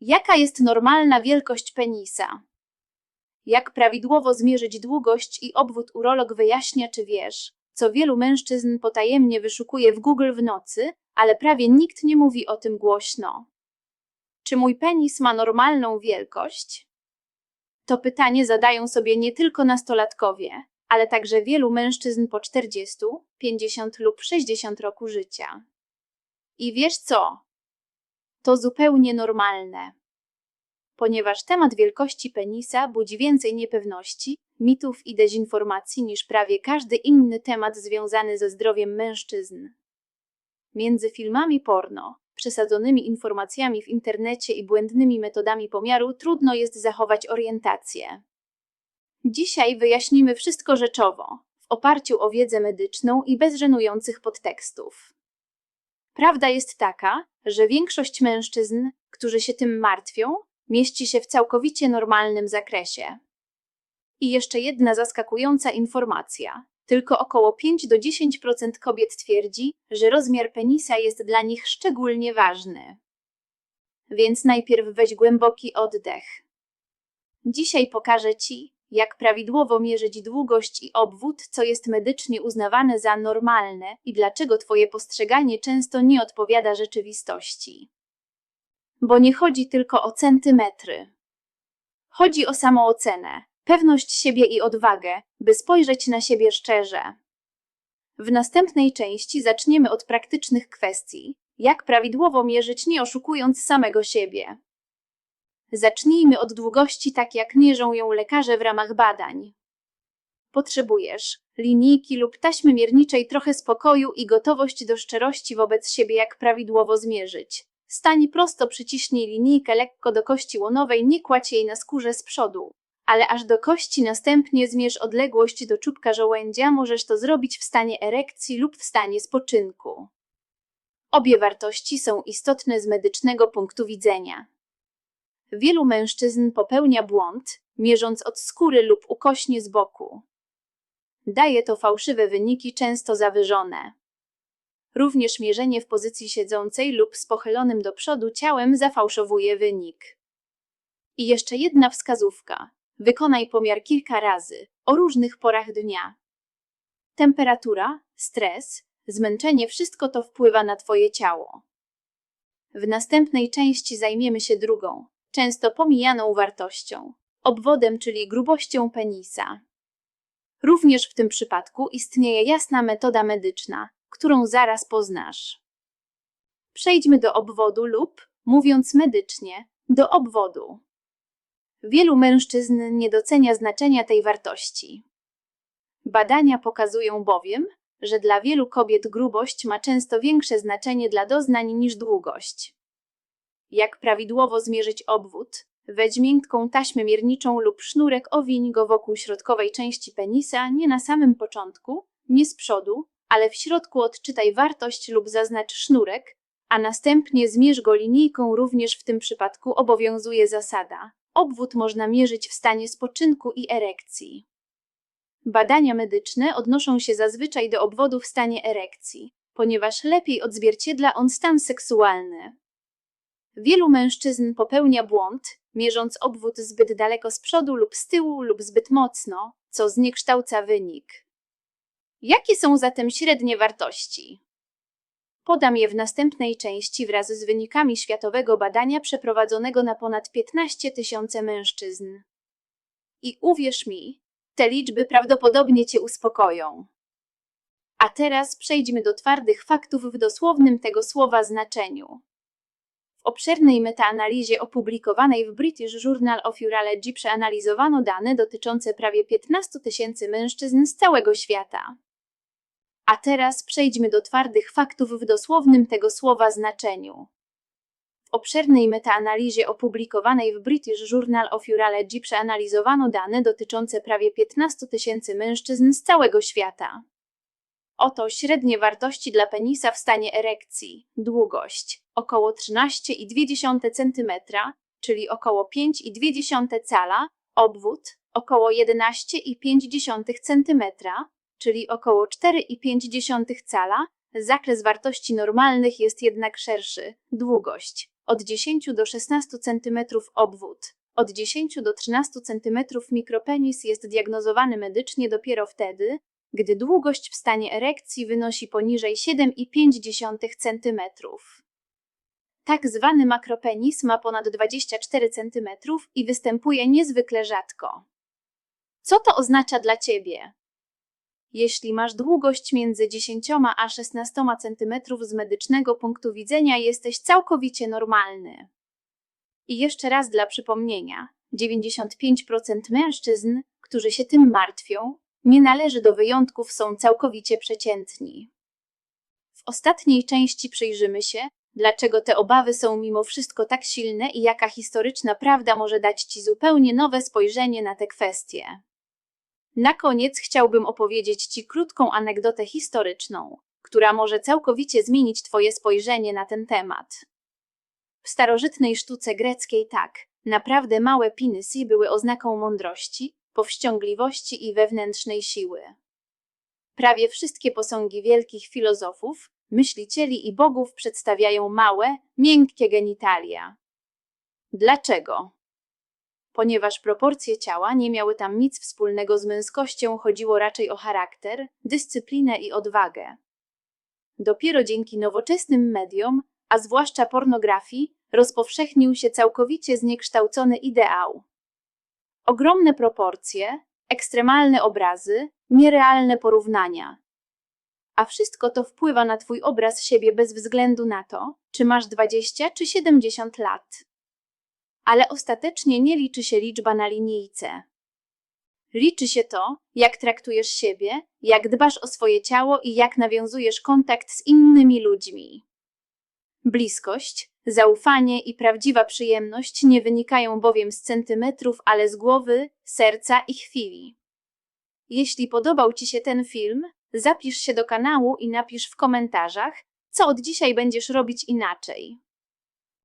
Jaka jest normalna wielkość penisa? Jak prawidłowo zmierzyć długość i obwód urolog wyjaśnia, czy wiesz, co wielu mężczyzn potajemnie wyszukuje w Google w nocy, ale prawie nikt nie mówi o tym głośno. Czy mój penis ma normalną wielkość? To pytanie zadają sobie nie tylko nastolatkowie, ale także wielu mężczyzn po 40, 50 lub 60 roku życia. I wiesz co? To zupełnie normalne. Ponieważ temat wielkości penisa budzi więcej niepewności, mitów i dezinformacji niż prawie każdy inny temat związany ze zdrowiem mężczyzn. Między filmami porno, przesadzonymi informacjami w internecie i błędnymi metodami pomiaru trudno jest zachować orientację. Dzisiaj wyjaśnimy wszystko rzeczowo, w oparciu o wiedzę medyczną i bez żenujących podtekstów. Prawda jest taka, że większość mężczyzn, którzy się tym martwią, mieści się w całkowicie normalnym zakresie. I jeszcze jedna zaskakująca informacja. Tylko około 5 do 10% kobiet twierdzi, że rozmiar penisa jest dla nich szczególnie ważny. Więc najpierw weź głęboki oddech. Dzisiaj pokażę Ci, jak prawidłowo mierzyć długość i obwód, co jest medycznie uznawane za normalne i dlaczego Twoje postrzeganie często nie odpowiada rzeczywistości. Bo nie chodzi tylko o centymetry. Chodzi o samoocenę, pewność siebie i odwagę, by spojrzeć na siebie szczerze. W następnej części zaczniemy od praktycznych kwestii, jak prawidłowo mierzyć nie oszukując samego siebie. Zacznijmy od długości, tak jak mierzą ją lekarze w ramach badań. Potrzebujesz linijki lub taśmy mierniczej, trochę spokoju i gotowość do szczerości wobec siebie, jak prawidłowo zmierzyć. Stań prosto, przyciśnij linijkę lekko do kości łonowej, nie kładź jej na skórze z przodu, ale aż do kości, następnie zmierz odległość do czubka żołędzia, możesz to zrobić w stanie erekcji lub w stanie spoczynku. Obie wartości są istotne z medycznego punktu widzenia. Wielu mężczyzn popełnia błąd, mierząc od skóry lub ukośnie z boku. Daje to fałszywe wyniki, często zawyżone. Również mierzenie w pozycji siedzącej lub z pochylonym do przodu ciałem zafałszowuje wynik. I jeszcze jedna wskazówka. Wykonaj pomiar kilka razy, o różnych porach dnia. Temperatura, stres, zmęczenie wszystko to wpływa na Twoje ciało. W następnej części zajmiemy się drugą, często pomijaną wartością obwodem, czyli grubością penisa. Również w tym przypadku istnieje jasna metoda medyczna, którą zaraz poznasz. Przejdźmy do obwodu lub, mówiąc medycznie, do obwodu. Wielu mężczyzn nie docenia znaczenia tej wartości. Badania pokazują bowiem, że dla wielu kobiet grubość ma często większe znaczenie dla doznań niż długość. Jak prawidłowo zmierzyć obwód? Weź miękką taśmę mierniczą lub sznurek owiń go wokół środkowej części penisa, nie na samym początku, nie z przodu, ale w środku odczytaj wartość lub zaznacz sznurek, a następnie zmierz go linijką. Również w tym przypadku obowiązuje zasada. Obwód można mierzyć w stanie spoczynku i erekcji. Badania medyczne odnoszą się zazwyczaj do obwodu w stanie erekcji, ponieważ lepiej odzwierciedla on stan seksualny. Wielu mężczyzn popełnia błąd, mierząc obwód zbyt daleko z przodu lub z tyłu lub zbyt mocno, co zniekształca wynik. Jakie są zatem średnie wartości? Podam je w następnej części wraz z wynikami światowego badania przeprowadzonego na ponad 15 tysiące mężczyzn. I uwierz mi, te liczby prawdopodobnie Cię uspokoją. A teraz przejdźmy do twardych faktów w dosłownym tego słowa znaczeniu. W obszernej metaanalizie opublikowanej w British Journal of Urology przeanalizowano dane dotyczące prawie 15 tysięcy mężczyzn z całego świata. A teraz przejdźmy do twardych faktów w dosłownym tego słowa znaczeniu. W obszernej metaanalizie opublikowanej w British Journal of Urology przeanalizowano dane dotyczące prawie 15 tysięcy mężczyzn z całego świata. Oto średnie wartości dla penisa w stanie erekcji. Długość. Około 13,2 cm, czyli około 5,2 cala, obwód. Około 11,5 cm, czyli około 4,5 cala, zakres wartości normalnych jest jednak szerszy. Długość. Od 10 do 16 cm obwód, od 10 do 13 cm mikropenis jest diagnozowany medycznie dopiero wtedy, gdy długość w stanie erekcji wynosi poniżej 7,5 cm. Tak zwany makropenis ma ponad 24 cm i występuje niezwykle rzadko. Co to oznacza dla ciebie? Jeśli masz długość między 10 a 16 cm z medycznego punktu widzenia, jesteś całkowicie normalny. I jeszcze raz dla przypomnienia: 95% mężczyzn, którzy się tym martwią, nie należy do wyjątków, są całkowicie przeciętni. W ostatniej części przyjrzymy się, dlaczego te obawy są mimo wszystko tak silne i jaka historyczna prawda może dać ci zupełnie nowe spojrzenie na te kwestie. Na koniec chciałbym opowiedzieć Ci krótką anegdotę historyczną, która może całkowicie zmienić Twoje spojrzenie na ten temat. W starożytnej sztuce greckiej tak, naprawdę małe pinisy były oznaką mądrości, powściągliwości i wewnętrznej siły. Prawie wszystkie posągi wielkich filozofów, myślicieli i bogów przedstawiają małe, miękkie genitalia. Dlaczego? Ponieważ proporcje ciała nie miały tam nic wspólnego z męskością, chodziło raczej o charakter, dyscyplinę i odwagę. Dopiero dzięki nowoczesnym mediom, a zwłaszcza pornografii, rozpowszechnił się całkowicie zniekształcony ideał. Ogromne proporcje, ekstremalne obrazy, nierealne porównania. A wszystko to wpływa na Twój obraz siebie bez względu na to, czy masz 20 czy 70 lat ale ostatecznie nie liczy się liczba na linijce. Liczy się to, jak traktujesz siebie, jak dbasz o swoje ciało i jak nawiązujesz kontakt z innymi ludźmi. Bliskość, zaufanie i prawdziwa przyjemność nie wynikają bowiem z centymetrów, ale z głowy, serca i chwili. Jeśli podobał Ci się ten film, zapisz się do kanału i napisz w komentarzach, co od dzisiaj będziesz robić inaczej.